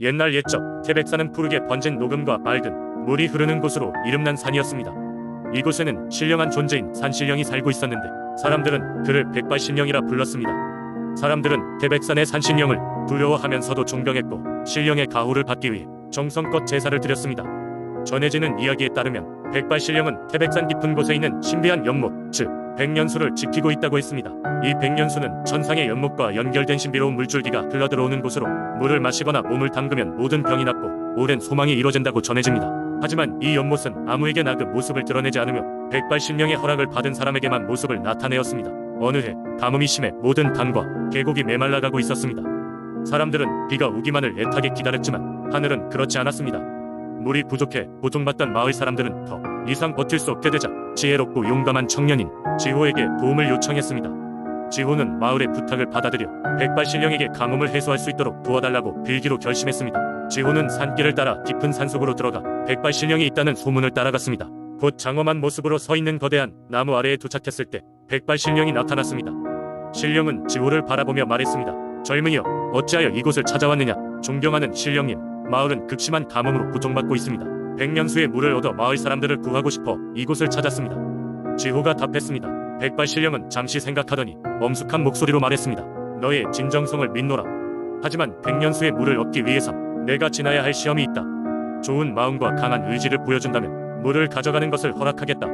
옛날 옛적 태백산은 푸르게 번진 녹음과 맑은 물이 흐르는 곳으로 이름난 산이었습니다. 이곳에는 신령한 존재인 산신령이 살고 있었는데 사람들은 그를 백발신령이라 불렀습니다. 사람들은 태백산의 산신령을 두려워하면서도 존경했고 신령의 가호를 받기 위해 정성껏 제사를 드렸습니다. 전해지는 이야기에 따르면 백발신령은 태백산 깊은 곳에 있는 신비한 연못, 즉 백년수를 지키고 있다고 했습니다. 이 백년수는 천상의 연못과 연결된 신비로운 물줄기가 흘러들어오는 곳으로 물을 마시거나 몸을 담그면 모든 병이 낫고 오랜 소망이 이루어진다고 전해집니다. 하지만 이 연못은 아무에게나 그 모습을 드러내지 않으며 백발신령의 허락을 받은 사람에게만 모습을 나타내었습니다. 어느 해 가뭄이 심해 모든 강과 계곡이 메말라가고 있었습니다. 사람들은 비가 오기만을 애타게 기다렸지만 하늘은 그렇지 않았습니다. 물이 부족해 고통받던 마을 사람들은 더 이상 버틸 수 없게 되자 지혜롭고 용감한 청년인 지호에게 도움을 요청했습니다. 지호는 마을의 부탁을 받아들여 백발신령에게 가뭄을 해소할 수 있도록 도와달라고 빌기로 결심했습니다. 지호는 산길을 따라 깊은 산속으로 들어가 백발신령이 있다는 소문을 따라갔습니다. 곧 장엄한 모습으로 서 있는 거대한 나무 아래에 도착했을 때 백발신령이 나타났습니다. 신령은 지호를 바라보며 말했습니다. 젊은이여, 어찌하여 이곳을 찾아왔느냐? 존경하는 신령님, 마을은 극심한 가뭄으로 고통받고 있습니다. 백년수의 물을 얻어 마을 사람들을 구하고 싶어 이곳을 찾았습니다. 지호가 답했습니다. 백발 신령은 잠시 생각하더니 엄숙한 목소리로 말했습니다. 너의 진정성을 믿노라. 하지만 백년수의 물을 얻기 위해서 내가 지나야 할 시험이 있다. 좋은 마음과 강한 의지를 보여준다면 물을 가져가는 것을 허락하겠다.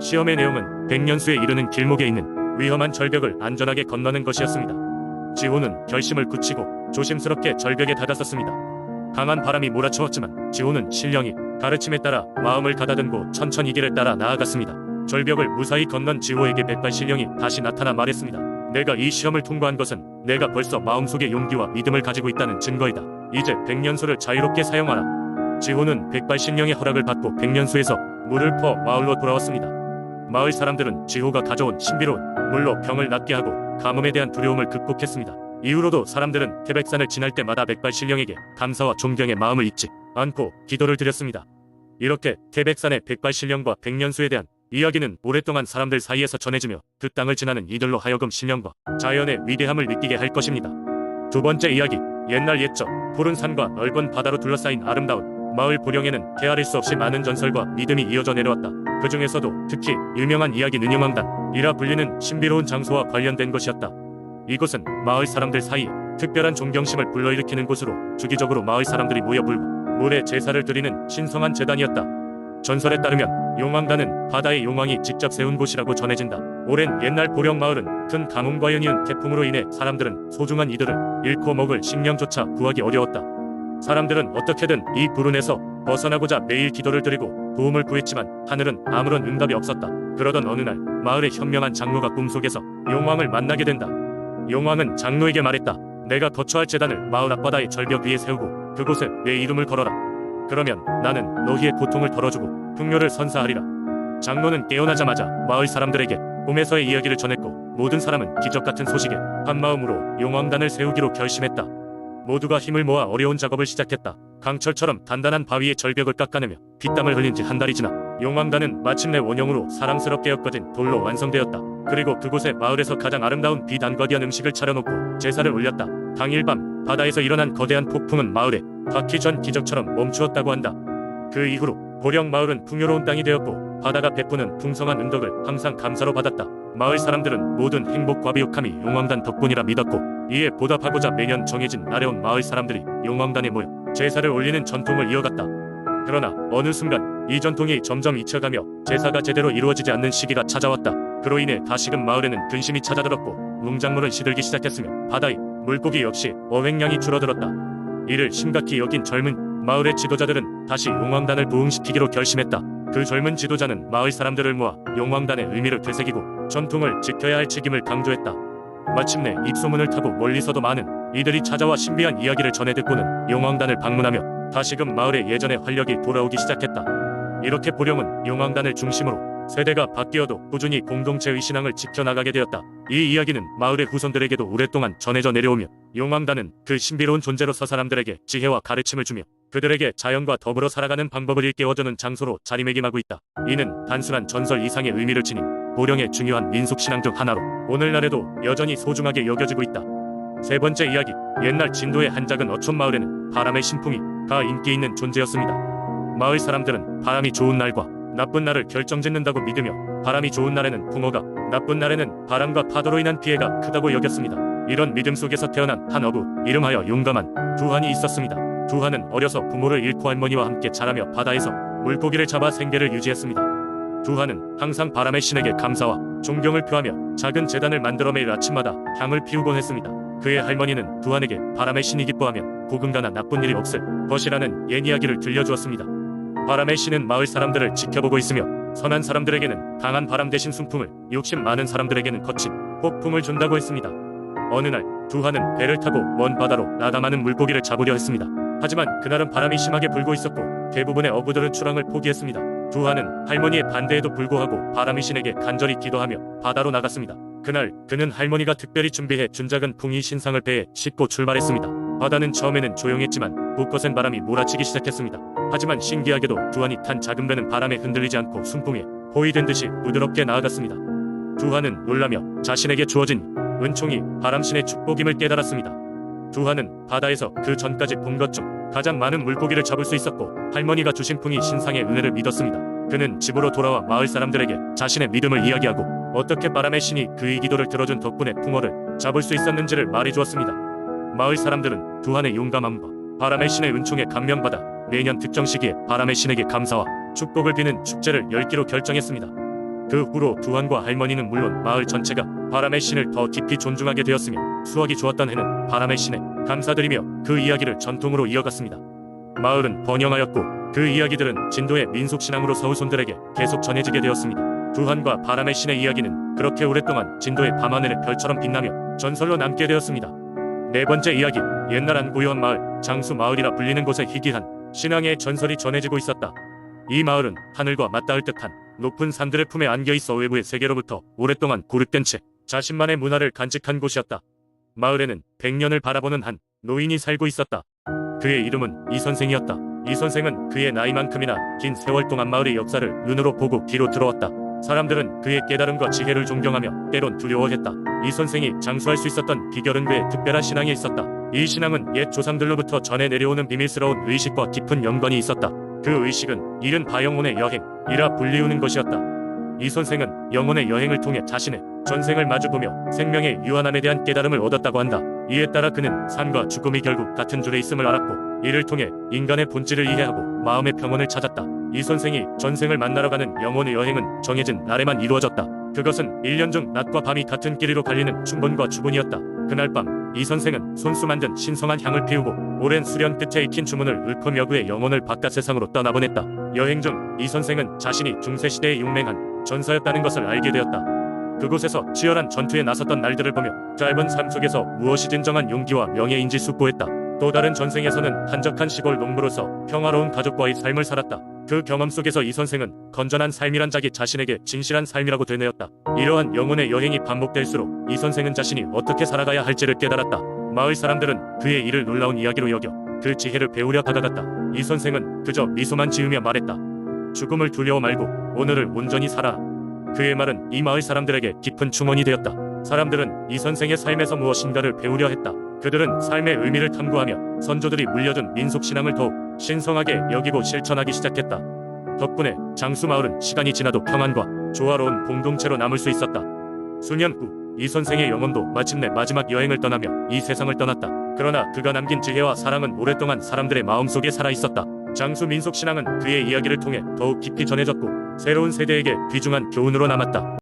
시험의 내용은 백년수에 이르는 길목에 있는 위험한 절벽을 안전하게 건너는 것이었습니다. 지호는 결심을 굳히고 조심스럽게 절벽에 다가섰습니다. 강한 바람이 몰아치웠지만 지호는 신령이 가르침에 따라 마음을 가다듬고 천천히 길을 따라 나아갔습니다. 절벽을 무사히 건넌 지호에게 백발 신령이 다시 나타나 말했습니다. 내가 이 시험을 통과한 것은 내가 벌써 마음속에 용기와 믿음을 가지고 있다는 증거이다. 이제 백년수를 자유롭게 사용하라. 지호는 백발 신령의 허락을 받고 백년수에서 물을 퍼 마을로 돌아왔습니다. 마을 사람들은 지호가 가져온 신비로운 물로 병을 낫게 하고 가뭄에 대한 두려움을 극복했습니다. 이후로도 사람들은 태백산을 지날 때마다 백발 신령에게 감사와 존경의 마음을 잊지 않고 기도를 드렸습니다. 이렇게 태백산의 백발 신령과 백년수에 대한 이야기는 오랫동안 사람들 사이에서 전해지며 그 땅을 지나는 이들로 하여금 신령과 자연의 위대함을 느끼게 할 것입니다. 두 번째 이야기 옛날 옛적 푸른 산과 넓은 바다로 둘러싸인 아름다운 마을 보령에는 헤아릴 수 없이 많은 전설과 믿음이 이어져 내려왔다. 그 중에서도 특히 유명한 이야기 는영왕단이라 불리는 신비로운 장소와 관련된 것이었다. 이곳은 마을 사람들 사이에 특별한 존경심을 불러일으키는 곳으로 주기적으로 마을 사람들이 모여 불고 물에 제사를 드리는 신성한 재단이었다. 전설에 따르면 용왕단은 바다의 용왕이 직접 세운 곳이라고 전해진다. 오랜 옛날 보령 마을은 큰 가뭄과 연이은 태풍으로 인해 사람들은 소중한 이들을 잃고 먹을 식량조차 구하기 어려웠다. 사람들은 어떻게든 이 불운에서 벗어나고자 매일 기도를 드리고 도움을 구했지만 하늘은 아무런 응답이 없었다. 그러던 어느 날 마을의 현명한 장로가 꿈속에서 용왕을 만나게 된다. 용왕은 장로에게 말했다. 내가 거처할 재단을 마을 앞바다의 절벽 위에 세우고 그곳에 내 이름을 걸어라. 그러면 나는 너희의 고통을 덜어주고 풍요를 선사하리라. 장로는 깨어나자마자 마을 사람들에게 꿈에서의 이야기를 전했고 모든 사람은 기적 같은 소식에 한 마음으로 용왕단을 세우기로 결심했다. 모두가 힘을 모아 어려운 작업을 시작했다. 강철처럼 단단한 바위의 절벽을 깎아내며 피땀을 흘린 지 한 달이 지나 용왕단은 마침내 원형으로 사랑스럽게 엮어진 돌로 완성되었다. 그리고 그곳에 마을에서 가장 아름다운 비단거디한 음식을 차려놓고 제사를 올렸다. 당일 밤 바다에서 일어난 거대한 폭풍은 마을에 닿기 전 기적처럼 멈추었다고 한다. 그 이후로 보령 마을은 풍요로운 땅이 되었고 바다가 베푸는 풍성한 은덕을 항상 감사로 받았다. 마을 사람들은 모든 행복과 비옥함이 용왕단 덕분이라 믿었고 이에 보답하고자 매년 정해진 날에 온 마을 사람들이 용왕단에 모여 제사를 올리는 전통을 이어갔다. 그러나 어느 순간 이 전통이 점점 잊혀가며 제사가 제대로 이루어지지 않는 시기가 찾아왔다. 그로 인해 다시금 마을에는 근심이 찾아들었고 농작물은 시들기 시작했으며 바다의 물고기 역시 어획량이 줄어들었다. 이를 심각히 여긴 젊은 마을의 지도자들은 다시 용왕단을 부흥시키기로 결심했다. 그 젊은 지도자는 마을 사람들을 모아 용왕단의 의미를 되새기고 전통을 지켜야 할 책임을 강조했다. 마침내 입소문을 타고 멀리서도 많은 이들이 찾아와 신비한 이야기를 전해 듣고는 용왕단을 방문하며 다시금 마을의 예전의 활력이 돌아오기 시작했다. 이렇게 보령은 용왕단을 중심으로 세대가 바뀌어도 꾸준히 공동체의 신앙을 지켜나가게 되었다. 이 이야기는 마을의 후손들에게도 오랫동안 전해져 내려오며 용왕단은 그 신비로운 존재로서 사람들에게 지혜와 가르침을 주며 그들에게 자연과 더불어 살아가는 방법을 일깨워주는 장소로 자리매김하고 있다. 이는 단순한 전설 이상의 의미를 지닌 보령의 중요한 민속신앙 중 하나로 오늘날에도 여전히 소중하게 여겨지고 있다. 세 번째 이야기 옛날 진도의 한 작은 어촌 마을에는 바람의 신풍이 가 인기 있는 존재였습니다. 마을 사람들은 바람이 좋은 날과 나쁜 날을 결정짓는다고 믿으며 바람이 좋은 날에는 붕어가 나쁜 날에는 바람과 파도로 인한 피해가 크다고 여겼습니다. 이런 믿음 속에서 태어난 한 어부 이름하여 용감한 두한이 있었습니다. 두한은 어려서 부모를 잃고 할머니와 함께 자라며 바다에서 물고기를 잡아 생계를 유지했습니다. 두한은 항상 바람의 신에게 감사와 존경을 표하며 작은 재단을 만들어 매일 아침마다 향을 피우곤 했습니다. 그의 할머니는 두한에게 바람의 신이 기뻐하면 고금가나 나쁜 일이 없을 것이라는 옛 이야기를 들려주었습니다. 바람의 신은 마을 사람들을 지켜보고 있으며 선한 사람들에게는 강한 바람 대신 순풍을 욕심 많은 사람들에게는 거친 폭풍을 준다고 했습니다. 어느 날 두한은 배를 타고 먼 바다로 나가 많은 물고기를 잡으려 했습니다. 하지만 그날은 바람이 심하게 불고 있었고 대부분의 어부들은 출항을 포기했습니다. 두한은 할머니의 반대에도 불구하고 바람의 신에게 간절히 기도하며 바다로 나갔습니다. 그날 그는 할머니가 특별히 준비해 준 작은 풍이 신상을 배에 싣고 출발했습니다. 바다는 처음에는 조용했지만 곳곳엔 바람이 몰아치기 시작했습니다. 하지만 신기하게도 두한이 탄 작은 배는 바람에 흔들리지 않고 순풍에 호위된 듯이 부드럽게 나아갔습니다. 두한은 놀라며 자신에게 주어진 은총이 바람신의 축복임을 깨달았습니다. 두한은 바다에서 그 전까지 본 것 중 가장 많은 물고기를 잡을 수 있었고 할머니가 주신 풍이 신상의 은혜를 믿었습니다. 그는 집으로 돌아와 마을 사람들에게 자신의 믿음을 이야기하고 어떻게 바람의 신이 그의 기도를 들어준 덕분에 풍어를 잡을 수 있었는지를 말해주었습니다. 마을 사람들은 두한의 용감함과 바람의 신의 은총에 감명받아 매년 특정 시기에 바람의 신에게 감사와 축복을 비는 축제를 열기로 결정했습니다. 그 후로 두한과 할머니는 물론 마을 전체가 바람의 신을 더 깊이 존중하게 되었으며 수확이 좋았던 해는 바람의 신에 감사드리며 그 이야기를 전통으로 이어갔습니다. 마을은 번영하였고 그 이야기들은 진도의 민속신앙으로 서우손들에게 계속 전해지게 되었습니다. 두한과 바람의 신의 이야기는 그렇게 오랫동안 진도의 밤하늘의 별처럼 빛나며 전설로 남게 되었습니다. 네 번째 이야기 옛날 한 고요한 마을 장수 마을이라 불리는 곳에 희귀한 신앙의 전설이 전해지고 있었다. 이 마을은 하늘과 맞닿을 듯한 높은 산들의 품에 안겨 있어 외부의 세계로부터 오랫동안 고립된 채 자신만의 문화를 간직한 곳이었다. 마을에는 백년을 바라보는 한 노인이 살고 있었다. 그의 이름은 이 선생이었다. 이 선생은 그의 나이만큼이나 긴 세월 동안 마을의 역사를 눈으로 보고 귀로 들어왔다. 사람들은 그의 깨달음과 지혜를 존경하며 때론 두려워했다. 이 선생이 장수할 수 있었던 비결은 그의 특별한 신앙에 있었다. 이 신앙은 옛 조상들로부터 전해 내려오는 비밀스러운 의식과 깊은 연관이 있었다. 그 의식은 이른 바영혼의 여행이라 불리우는 것이었다. 이 선생은 영혼의 여행을 통해 자신의 전생을 마주보며 생명의 유한함에 대한 깨달음을 얻었다고 한다. 이에 따라 그는 삶과 죽음이 결국 같은 줄에 있음을 알았고 이를 통해 인간의 본질을 이해하고 마음의 평온을 찾았다. 이 선생이 전생을 만나러 가는 영혼의 여행은 정해진 날에만 이루어졌다. 그것은 1년 중 낮과 밤이 같은 길이로 갈리는 춘번과 주분이었다. 그날 밤 이 선생은 손수 만든 신성한 향을 피우고 오랜 수련 끝에 익힌 주문을 읊어 여구의 영혼을 바깥 세상으로 떠나보냈다. 여행 중 이 선생은 자신이 중세시대에 용맹한 전사였다는 것을 알게 되었다. 그곳에서 치열한 전투에 나섰던 날들을 보며 짧은 삶 속에서 무엇이 진정한 용기와 명예인지 숙고했다. 또 다른 전생에서는 한적한 시골 농부로서 평화로운 가족과의 삶을 살았다. 그 경험 속에서 이 선생은 건전한 삶이란 자기 자신에게 진실한 삶이라고 되뇌었다. 이러한 영혼의 여행이 반복될수록 이 선생은 자신이 어떻게 살아가야 할지를 깨달았다. 마을 사람들은 그의 일을 놀라운 이야기로 여겨 그 지혜를 배우려 다가갔다. 이 선생은 그저 미소만 지으며 말했다. 죽음을 두려워 말고 오늘을 온전히 살아. 그의 말은 이 마을 사람들에게 깊은 충원이 되었다. 사람들은 이 선생의 삶에서 무엇인가를 배우려 했다. 그들은 삶의 의미를 탐구하며 선조들이 물려준 민속 신앙을 더욱 신성하게 여기고 실천하기 시작했다. 덕분에 장수 마을은 시간이 지나도 평안과 조화로운 공동체로 남을 수 있었다. 수년 후 이 선생의 영혼도 마침내 마지막 여행을 떠나며 이 세상을 떠났다. 그러나 그가 남긴 지혜와 사랑은 오랫동안 사람들의 마음속에 살아 있었다. 장수 민속 신앙은 그의 이야기를 통해 더욱 깊이 전해졌고 새로운 세대에게 귀중한 교훈으로 남았다.